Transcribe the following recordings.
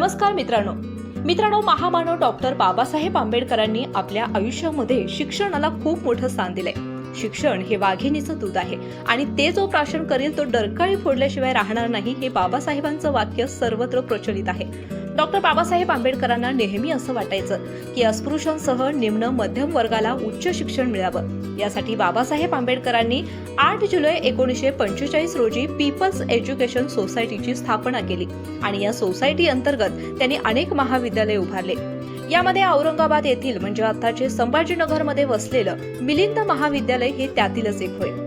नमस्कार मित्रांनो. मित्रांनो महामानव डॉक्टर बाबासाहेब आंबेडकरांनी आपल्या आयुष्यामध्ये शिक्षणाला खूप मोठं स्थान दिलंय. शिक्षण हे वाघिणीचं दूध आहे आणि ते जो प्राशन करेल तो डरकाळी फोडल्याशिवाय राहणार नाही हे बाबासाहेबांचं वाक्य सर्वत्र प्रचलित आहे. डॉक्टर बाबासाहेब आंबेडकरांना नेहमी असं वाटायचं की अस्पृश्यांसह निम्न मध्यम वर्गाला उच्च शिक्षण मिळावं. यासाठी बाबासाहेब आंबेडकरांनी आठ जुलै एकोणीसशे पंचेचाळीस रोजी पीपल्स एज्युकेशन सोसायटीची स्थापना केली आणि या सोसायटी अंतर्गत त्यांनी अनेक महाविद्यालय उभारले. यामध्ये औरंगाबाद येथील म्हणजे आताचे संभाजीनगरमध्ये वसलेलं मिलिंद महाविद्यालय हे त्यातीलच एक होय.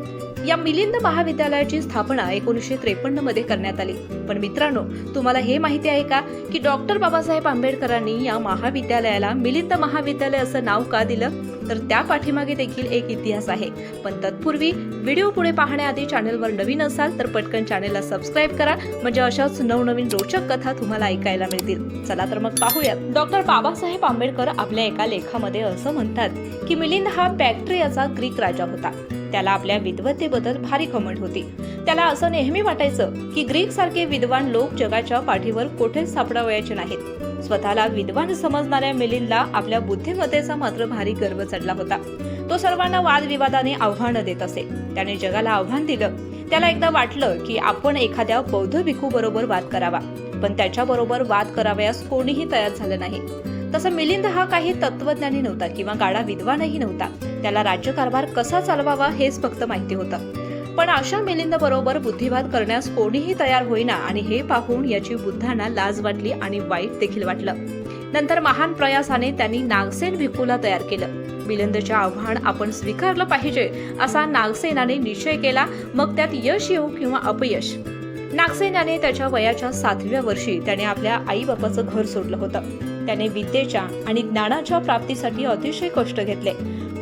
या मिलिंद महाविद्यालयाची स्थापना एकोणीसशे त्रेपन्नमध्ये करण्यात आली. पण मित्रांनो तुम्हाला हे माहिती आहे का की डॉक्टर बाबासाहेब आंबेडकरांनी या महाविद्यालयाला मिलिंद महाविद्यालय असं नाव का दिलं? तर त्या पाठीमागे देखील एक इतिहास आहे. पण तत्पूर्वी व्हिडिओ पुढे पाहण्याआधी चॅनलवर नवीन असाल तर पटकन चॅनलला सबस्क्राईब करा. म्हणजे अशाच नवनवीन रोचक कथा तुम्हाला ऐकायला मिळतील. चला तर मग पाहूयात. डॉक्टर बाबासाहेब आंबेडकर आपल्या एका लेखामध्ये असं म्हणतात की मिलिंद हा बॅक्टेरियाचा ग्रीक राजा होता. त्याला आपल्या विद्वत्तेबद्दल भारी खमंड होती. त्याला असं नेहमी वाटायचं की ग्रीक सारखे विद्वान लोक जगाच्या पाठीवर कोठेच सापडावयाचे नाहीत. स्वतःला विद्वान समजणाऱ्या मिलिंदला आपल्या बुद्धिमत्तेचा मात्र भारी गर्व चढला होता. तो सर्वांना वादविवादाने आव्हानं देत असे. त्याने जगाला आव्हान दिलं. त्याला एकदा वाटलं की आपण एखाद्या बौद्ध भिखू बरोबर वाद करावा. पण त्याच्याबरोबर वाद करावयास कोणीही तयार झालं नाही. तसं मिलिंद हा काही तत्वज्ञानी नव्हता किंवा गाडा विद्वानही नव्हता. त्याला राज्यकारभार कसा चालवावा हेच फक्त माहिती होतं. पण अशा मिलिंद बरोबर बुद्धिवाद करण्यास कोणीही तयार होईना आणि हे पाहून याची बुद्धांना लाज वाटली आणि वाईट देखील वाटलं. नंतर महान प्रयासाने त्यांनी नागसेन भिक्खूला तयार केलं. मिलिंदचे आव्हान आपण स्वीकारलं पाहिजे असा नागसेनाने निश्चय केला मग त्यात यश येऊ किंवा अपयश? नागसेन याने त्याच्या वयाच्या सातव्या वर्षी त्याने आपल्या आई बापाचं घर सोडलं होतं. त्याने विद्येच्या आणि ज्ञानाच्या प्राप्तीसाठी अतिशय कष्ट घेतले.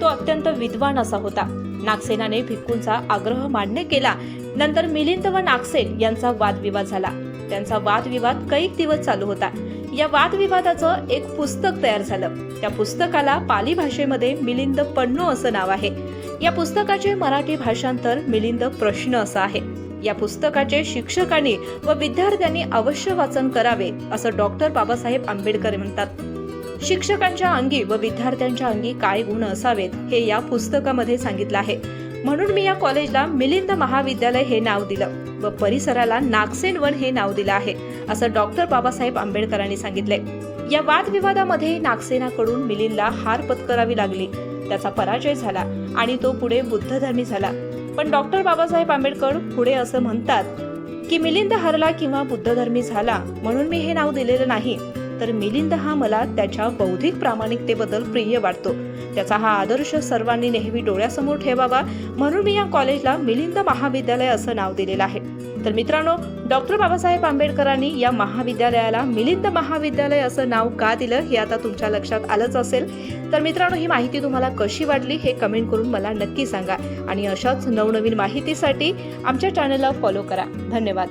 तो अत्यंत विद्वान असा होता. नागसेनाने भिक्खूंचा आग्रह मान्य केला. नंतर मिलिंद व नागसेन यांचा वादविवाद झाला. त्यांचा वादविवाद कैक दिवस चालू होता. या वादविवादाचं एक पुस्तक तयार झालं. त्या पुस्तकाला पाली भाषेमध्ये मिलिंद पन्नो असं नाव आहे. या पुस्तकाचे मराठी भाषांतर मिलिंद प्रश्न असं आहे. या पुस्तकाचे शिक्षकांनी व विद्यार्थ्यांनी अवश्य वाचन करावे असं डॉक्टर बाबासाहेब आंबेडकर म्हणतात. शिक्षकांच्या अंगी व विद्यार्थ्यांच्या अंगी काय गुण असावेत हे या पुस्तकामध्ये सांगितलं आहे. म्हणून मी या कॉलेजला मिलिंद महाविद्यालय हे नाव दिलं व परिसराला नागसेनवन हे नाव दिलं आहे असं डॉक्टर बाबासाहेब आंबेडकरांनी सांगितले या वादविवादामध्ये नागसेनाकडून मिलिंदला हार पत्करावी लागली. त्याचा पराजय झाला आणि तो पुढे बुद्धधर्मी झाला. पण डॉक्टर बाबासाहेब आंबेडकर पुढे असं म्हणतात की मिलिंद हरला किंवा बुद्धधर्मी झाला म्हणून मी हे नाव दिलेलं नाही. तर मिलिंद हा मला त्याच्या बौद्धिक प्रामाणिकतेबद्दल प्रिय वाटतो. त्याचा हा आदर्श सर्वांनी नेहमी डोळ्यासमोर ठेवावा म्हणून मी या कॉलेजला मिलिंद महाविद्यालय असं नाव दिलेलं आहे. तर मित्रांनो डॉक्टर बाबासाहेब आंबेडकरांनी या महाविद्यालयाला मिलिंद महाविद्यालय असं नाव का दिलं हे आता तुमच्या लक्षात आलंच असेल. तर मित्रांनो ही माहिती तुम्हाला कशी वाटली हे कमेंट करून मला नक्की सांगा आणि अशाच नवनवीन माहितीसाठी आमच्या चॅनलला फॉलो करा. धन्यवाद.